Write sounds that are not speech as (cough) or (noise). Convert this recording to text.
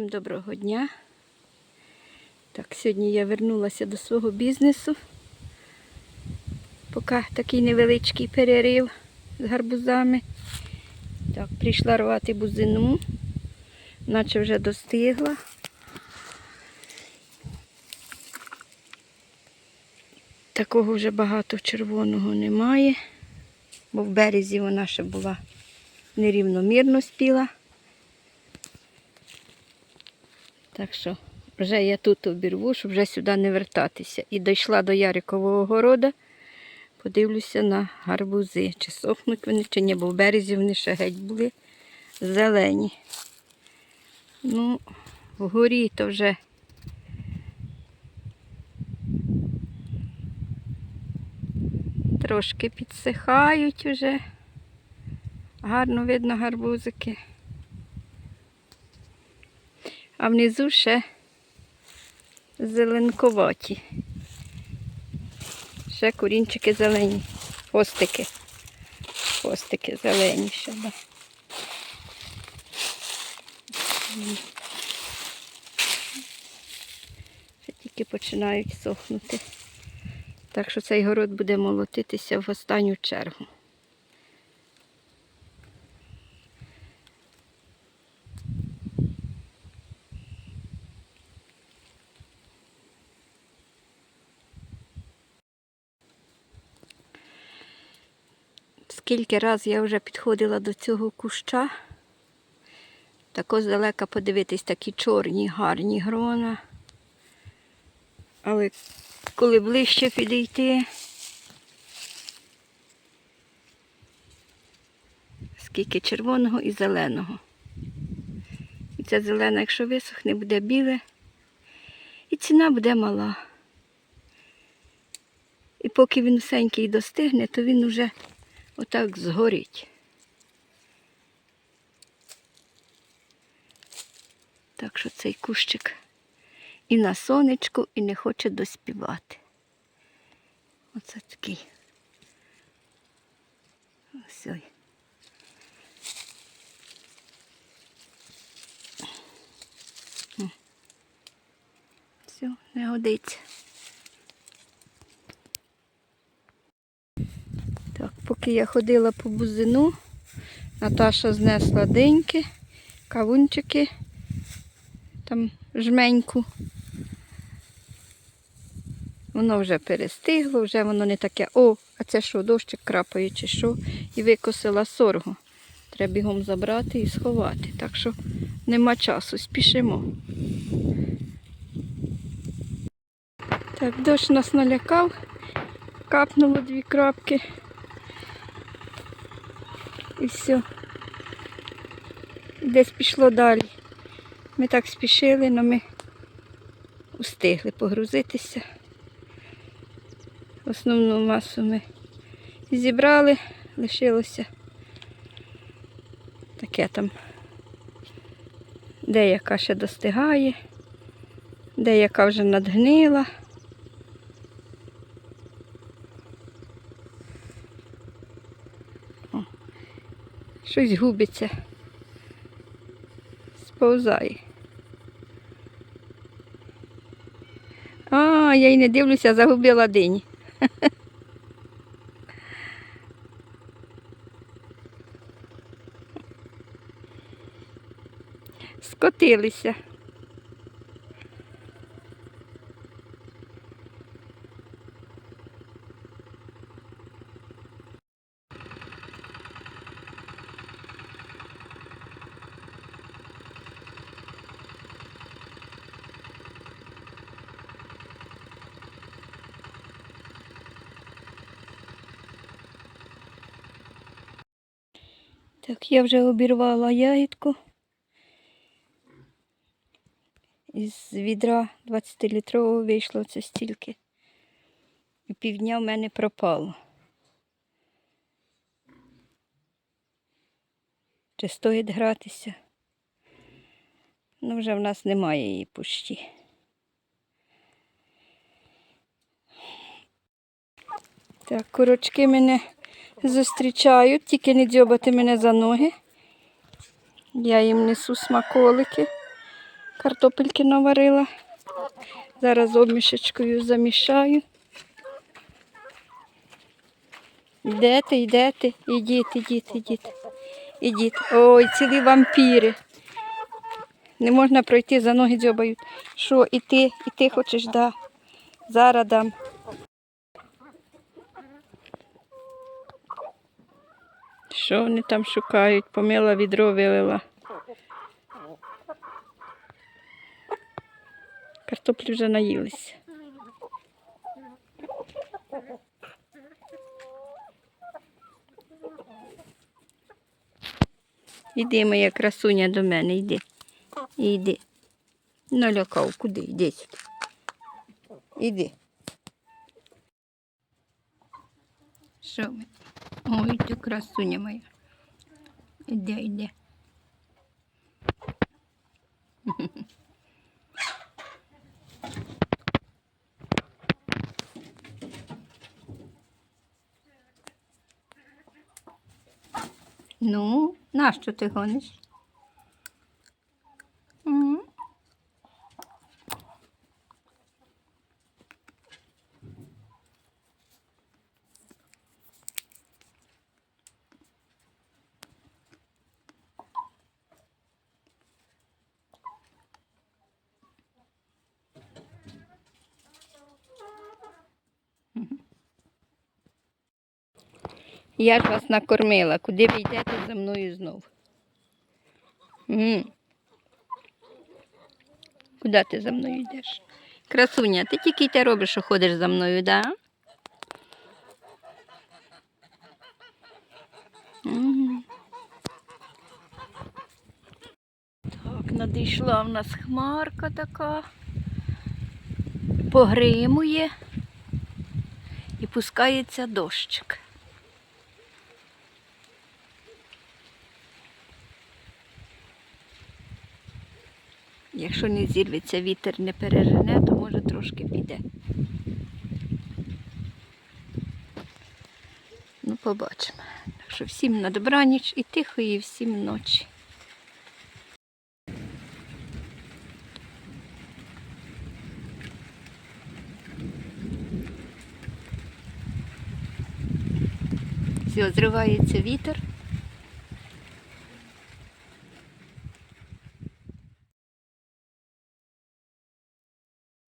Всім доброго дня. Так, сьогодні я вернулася до свого бізнесу. Поки такий невеличкий перерив з гарбузами. Так, прийшла рвати бузину, наче вже достигла. Такого вже багато червоного немає, бо в березі вона ще була нерівномірно спіла. Так що вже я тут обірву, щоб вже сюди не вертатися. І дійшла до Ярикового города, подивлюся на гарбузи. Чи сохнуть вони, чи ні, бо в березі вони ще геть були зелені. Ну, вгорі то вже трошки підсихають уже. Гарно видно гарбузики. А внизу ще зеленковаті. Ще корінчики зелені. Хвостики. Хвостики зелені ще, да. Ще тільки починають сохнути. Так що цей город буде молотитися в останню чергу. Скільки раз я вже підходила до цього куща, тако здалека подивитись такі чорні, гарні грона. Але коли ближче підійти, скільки червоного і зеленого. І це зелене, якщо висохне, буде біле, і ціна буде мала. І поки він всенький достигне, то він уже отак згорить. Так що цей кущик і на сонечку, і не хоче доспівати. Оце такий. Ось. Все, не годиться. Так, поки я ходила по бузину, Наташа знесла деньки, кавунчики, там жменьку. Воно вже перестигло, вже воно не таке. О, а це що, дощик крапає чи що? І викосила соргу. Треба бігом забрати і сховати. Так що нема часу, спішимо. Так, дощ нас налякав, капнуло дві крапки. І все. Десь пішло далі. Ми так спішили, але ми устигли погрузитися. Основну масу ми зібрали, лишилося таке там. Деяка ще достигає, деяка вже надгнила. О, щось губиться, сповзає. А, я й не дивлюся, загубила дині. (laughs) Скотилися. Так, я вже обірвала ягідку. Із відра 20-літрового вийшло це стільки. І півдня в мене пропало. Чи стоїть гратися? Ну, вже в нас немає її пущі. Так, курочки мене зустрічають, тільки не дзьобати мене за ноги. Я їм несу смаколики. Картопельки наварила. Зараз обмішечкою замішаю. Йдете, йдете, ідіть, ідіть, ідіть. Ідіть. Ой, цілі вампіри. Не можна пройти, за ноги дзьобають. Що, і ти, хочеш, да. Зараз дам. Що вони там шукають? Помила відро вилила. Картоплі вже наїлися. Іди, моя красуня, до мене, йди. Іди. Налякав, куди? Сюди. Іди. Що ми? Ой, ти красуня моя. Іде, іде. Ну, нащо ти гониш? М? Я ж вас накормила. Куди ви йдете за мною знов? М. Куди ти за мною йдеш? Красуня, ти тільки й те робиш, що ходиш за мною, да? М. Так, надійшла в нас хмарка така. Погримує і пускається дощик. Якщо не зірветься, вітер не пережене, то може трошки піде. Ну, побачимо. Так що всім на добраніч і тихої всім ночі. Все, зривається вітер.